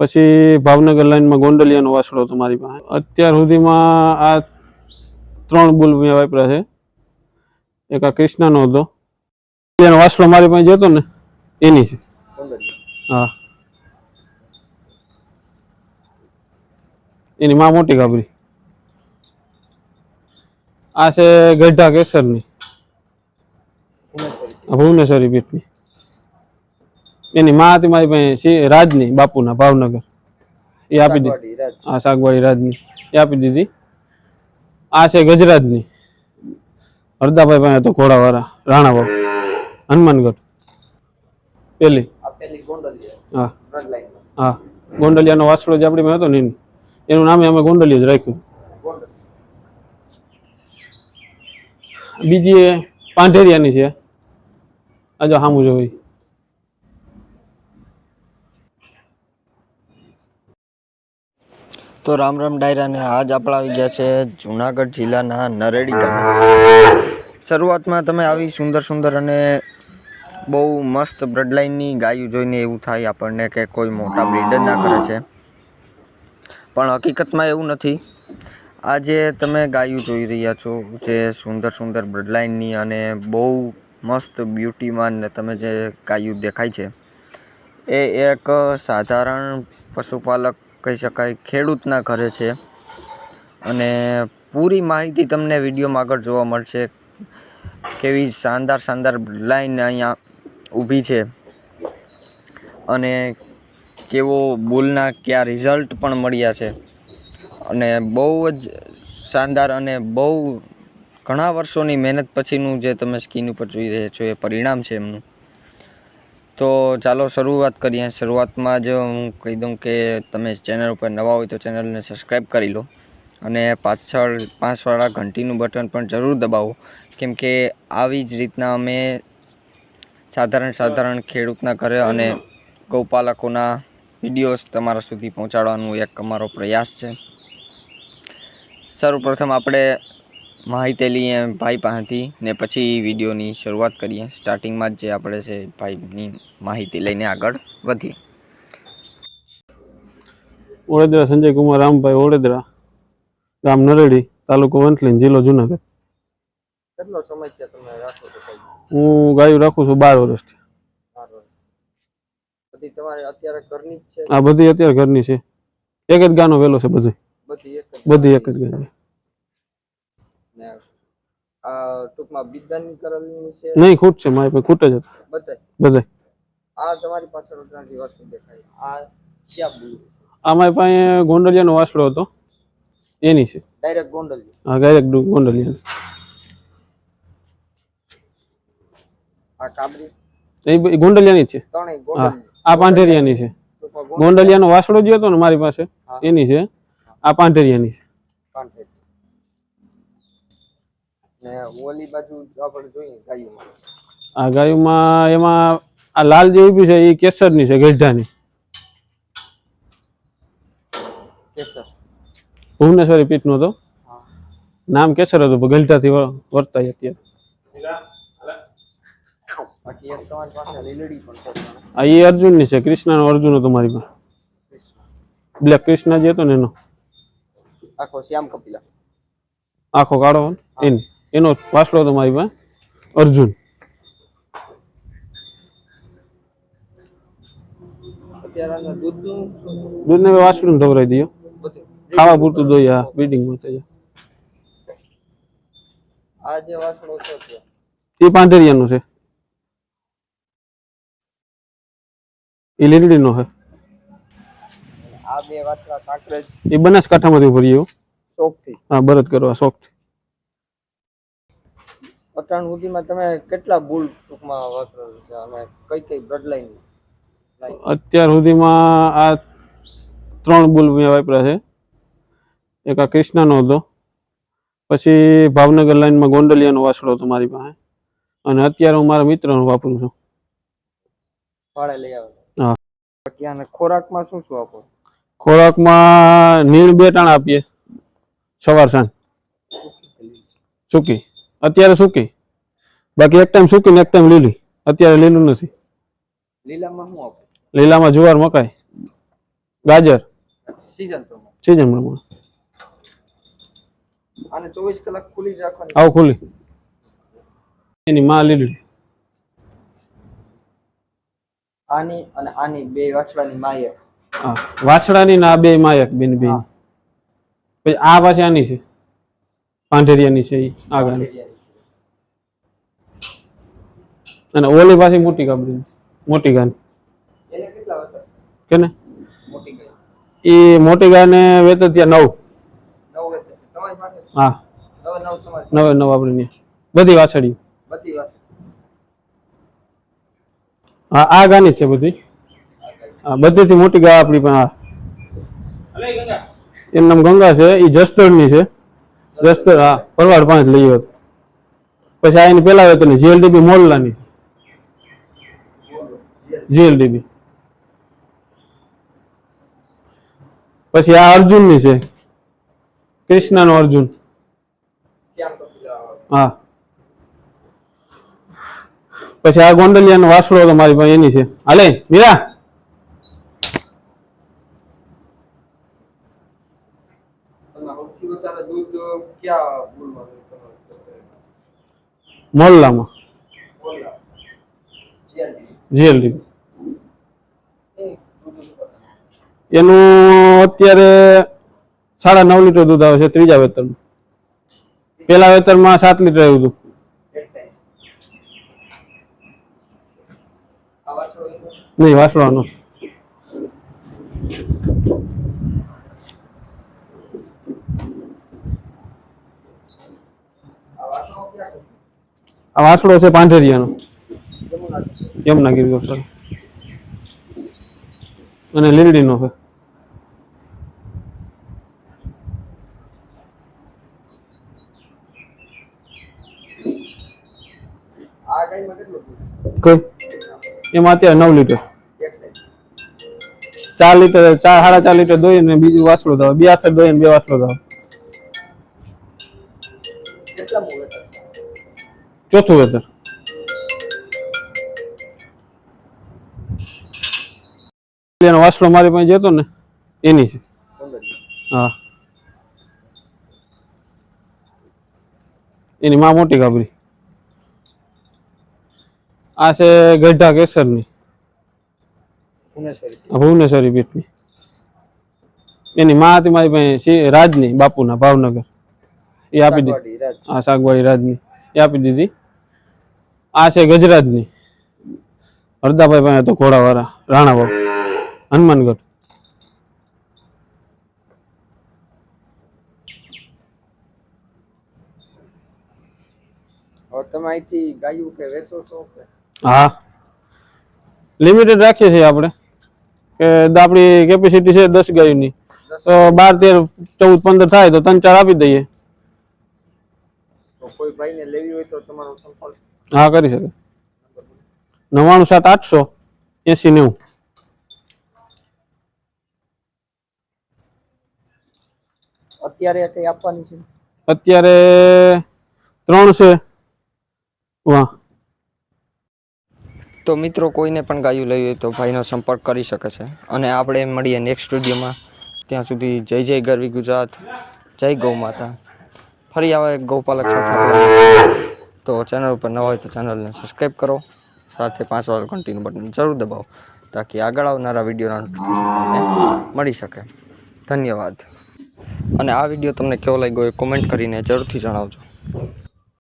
પછી ભાવનગર લાઈનમાં ગોંડલિયાનો વાસડો હતો મારી પાસે. અત્યાર સુધીમાં આ ત્રણ બુલ મેં વાપર્યા છે. એક આ કૃષ્ણનો હતો. એનો વાસડો મારી પાસે જતો ને, એની છે. હા. એની માં મોટી ગાબરી આ છે ગઢા કેસરની. ભુવનેશ્વરી પીઠની. એની માં હતી મારી પાસે રાજની બાપુના ભાવનગર. એ આપી દીધી. હા સાગવાડી રાજની. એ આપી દીધી. આ છે ગજરાજની. હરદાભાઈ પાસે હતો ઘોડાવાળા રાણાવાળા હનુમાનગઢ. પેલી. હા. હા. ગોંડલિયાનો વાસળો જે આપણી હતો ને એનું. નામે અમે ગોંડલિયા જ રાખ્યું. બીજી પાંઢેરિયાની છે. આજે સામું જોઈ તો રામ રામ ડાયરાને આજ આપણે આવી ગયા છે જુનાગઢ જિલ્લાના નરેડી શરૂઆતમાં તમે આવી સુંદર સુંદર અને બહુ મસ્ત બ્લડલાઇનની ગાયું જોઈને એવું થાય આપણને કે કોઈ મોટા બ્રીડર ના કરે છે. પણ હકીકતમાં એવું નથી. આજે તમે ગાયું જોઈ રહ્યા છો જે સુંદર સુંદર બ્લડલાઇનની અને બહુ મસ્ત બ્યુટીમાન તમે જે ગાયું દેખાય છે. એ એક સાધારણ પશુપાલક કહી શકાય, ખેડૂતના ઘરે છે. અને પૂરી માહિતી તમને વિડીયોમાં આગળ જોવા મળશે કેવી શાનદાર શાનદાર લાઈન અહીંયા ઊભી છે. અને કેવો બોલના કયા રિઝલ્ટ પણ મળ્યા છે. અને બહુ જ શાનદાર અને બહુ ઘણા વર્ષોની મહેનત પછીનું જે તમે સ્કીન ઉપર જોઈ રહ્યા છો, એ પરિણામ છે એમનું. તો ચાલો શરૂઆત કરીએ. શરૂઆતમાં જ હું કહી દઉં કે તમે ચેનલ ઉપર નવા હોય તો ચેનલને સબસ્ક્રાઈબ કરી લો અને પાછળ પાંચવાળા ઘંટીનું બટન પણ જરૂર દબાવો. કેમ કે આવી જ રીતના અમે સાધારણ સાધારણ ખેડૂતના ઘરે અને ગૌપાલકોના વિડીયોઝ તમારા સુધી પહોંચાડવાનું એક અમારો પ્રયાસ છે. સર્વપ્રથમ આપણે માહિતી લઈએ ભાઈ પાસેથી ને પછી વિડીયોની શરૂઆત કરીએ. સ્ટાર્ટિંગમાં જ જે આપણે છે ભાઈની માહિતી લઈને આગળ વધીએ. ઓળેદરા સંજય કુમાર રામભાઈ ઓળેદરા ગામ નરેડી તાલુકો વંથલી જિલ્લો જુનાગઢ. કેટલો સમય છે તમે રાખો છો હું ગાયું રાખું છું બાર વર્ષથી. બધી તમારે અત્યારે ઘરની જ છે? આ બધી અત્યારે ઘરની છે. એક જ ગાનો વેલો છે બધું બધી એક જ બધી એક જ ગાય ને આ ટૂંકમાં બિદાની કરેલી છે? નહીં ખૂટ છે મારી પાસે ખૂટ જ હતા. બધાય? બધાય. આ તમારી પાછળ ઉતરાતી વસ્તુ દેખાય. આ ક્યાં બુલ આ મારી પાસે ગોંડલિયાનો વાસડો હતો. એની છે. ડાયરેક્ટ ગોંડલિયા. હા ડાયરેક્ટ ગોંડલિયા આ કાબરી? એ ગોંડલિયાની છે. આ પાંઢેરિયાની છે. ગોંડલિયાનો વાસળો જે હતો ને મારી પાસે એની છે. આ પાંઢેરિયાની છે. ને ઓલી બાજુ આપણે જોઈએ ગાયુંમાં. આ ગાયુમાં એમાં આ લાલ જે ઊભી છે એ કેસરની છે ગઢાની. કેસર. ભુવનેશ્વરી પીઠનો હતો? નામ કેસર હતું ગઢાથી વર્તાય અત્યારે. છે. આ એ અર્જુનની છે કૃષ્ણનો અર્જુન હતો મારી પાસે. બ્લેક કૃષ્ણ જે હતો ને એનો. આખો શ્યામ કપિલા. આખો કાળો એની. એનો વાસળો તમારી પાસે. અર્જુન. દૂધનું? હવે વાસળું ધવરાઈ દઈએ. ખાવા પૂરતું દઈએ હા બીડિંગ માટે આ જે વાસણો છે એ પાંઢેરિયાનું છે. એ લીલડીનો છે. આ બે વાસણા કાંકરેજ એ બનાસકાંઠામાંથી હો. ચોકથી. હા બરત કરવા શોખ અત્યાર સુધીમાં તમે કેટલા બુલ ટૂંકમાં વાપરેલું છે? અને કઈ કઈ બ્લડ લાઈન અત્યાર સુધીમાં આ ત્રણ બુલ મેં વાપર્યા છે. એક આ કૃષ્ણનો હતો. પછી ભાવનગર લાઈનમાં ગોંડલિયાનો વાસળો હતો મારી પાસે. અને અત્યારે હું મારા મિત્રનો વાપરું છું. ભાડે લઈ આવે હા. આને ખોરાકમાં શું શું આપો ખોરાકમાં નીણ બે ટાણા આપીએ. સવાર સાંજ. સૂકી. અત્યારે સૂકી બાકી એક ટાઈમ સૂકી ને એક ટાઈમ લીલી. અત્યારે લીલું નથી. લીલામાં શું આપો? લીલામાં જુવાર મકાઈ. ગાજર. સીઝન પ્રમાણે. સીઝન પ્રમાણે. અને 24 કલાક ખુલ્લી જ રાખવાની. આવો ખુલ્લી એની માં લીલી. આની અને આની બે વાછડાની માયક. હા. વાછડાની ના આ બે માયક બેન બેન. પછી આ પાછી આની છે. પાંઢેરિયાની છે આગળ અને ઓલી પાછી મોટી કાબરી મોટી ગાય. કેને? એ મોટી ગાને વેતર ત્યાં નવ. હતા હા. નવ નવ આપણે. બધી વાછડી. હા આ ગાની છે બધી. હા બધીથી મોટી ગાય આપણી પણ હા. એનું નામ ગંગા છે એ જસ્તરની છે. જસ્તર હા પરવાડ પાંચ લઈ આવ્યો પછી આ એની પેલા વેતરની જીએલડીબી મોલ્લાની. જીએલડીબી. પછી આ અર્જુનની છે. કૃષ્ણાનો અર્જુન. હા. પછી આ ગોંડલિયાનો વાસળો તો મારી પાસે એની છે. હાલે મીરા. મોલ્લામાં. જીએલડીબી એ દૂધ ઉત્પાદન. એનું અત્યારે સાડા નવ લીટર દૂધ આવે છે ત્રીજા વેતરમાં. પેલા વેતરમાં સાત લીટર આવ્યું હતું. નહીં વાસળવાનું આ વાસડો છે? પાંઠેરિયાનો. યમુનાગીરી અને લીલડીનો છે આ ગાયમાં કેટલું દૂધ કઈ? એમાં અત્યારે નવ લીટર. ચાર લીટર ચાર સાડા ચાર લીટર દોઈ ને બીજું વાસળું થાય બે આસર દોઈ બે વાસળો થાય ચોથું વેતર. વાસળો મારી પાસે જતો ને એની છે. હા. એની માં મોટી ગાબરી આ છે ગઢા કેસરની. ભુવનેશ્વરી. પીઠની પીઠની. એની માં હતી મારી પાસે રાજની બાપુના ભાવનગર. એ આપી દીધી. સાગવાડી, રાજ. આ રાજની. એ આપી દીધી. આ છે ગજરાજની. હરદાભાઈ પાસે તો ઘોડાવાળા રાણા બાપુ હનુમાનગઢ તમે અહીંથી ગાયું કે વેચો છો કે? હા. લિમિટેડ રાખીએ છીએ આપણે. કે આપણી કેપેસિટી છે દસ ગાયની. તો બાર તેર ચૌદ પંદર થાય તો ત્રણ ચાર આપી દઈએ. કોઈ ભાઈને લેવી હોય તો તમારો સંપર્ક. હા કરી શકે. નવ્વાણું સાત આઠસો એસી નેવું. અત્યારે કઈ આપવાની છે. અત્યારે ત્રણ છે. વાહ. તો મિત્રો કોઈને પણ ગાયું લેવી હોય તો ભાઈનો સંપર્ક કરી શકે છે. અને આપણે મળીએ નેક્સ્ટ સ્ટુડિયોમાં ત્યાં સુધી જય જય ગરવી ગુજરાત, જય ગૌ માતા. ફરી આવે ગૌપાલક સાથે તો ચેનલ ઉપર ન હોય તો ચેનલને સબસ્ક્રાઈબ કરો. સાથે પાંચ વાર કન્ટિન્યુ બટન જરૂર દબાવો, તાકી આગળ આવનારા વિડીયોના નોટિફિકેશન મળી શકે. ધન્યવાદ. અને આ વીડિયો તમને કેવો લાગ્યો એ કોમેન્ટ કરીને જરૂરથી જણાવજો.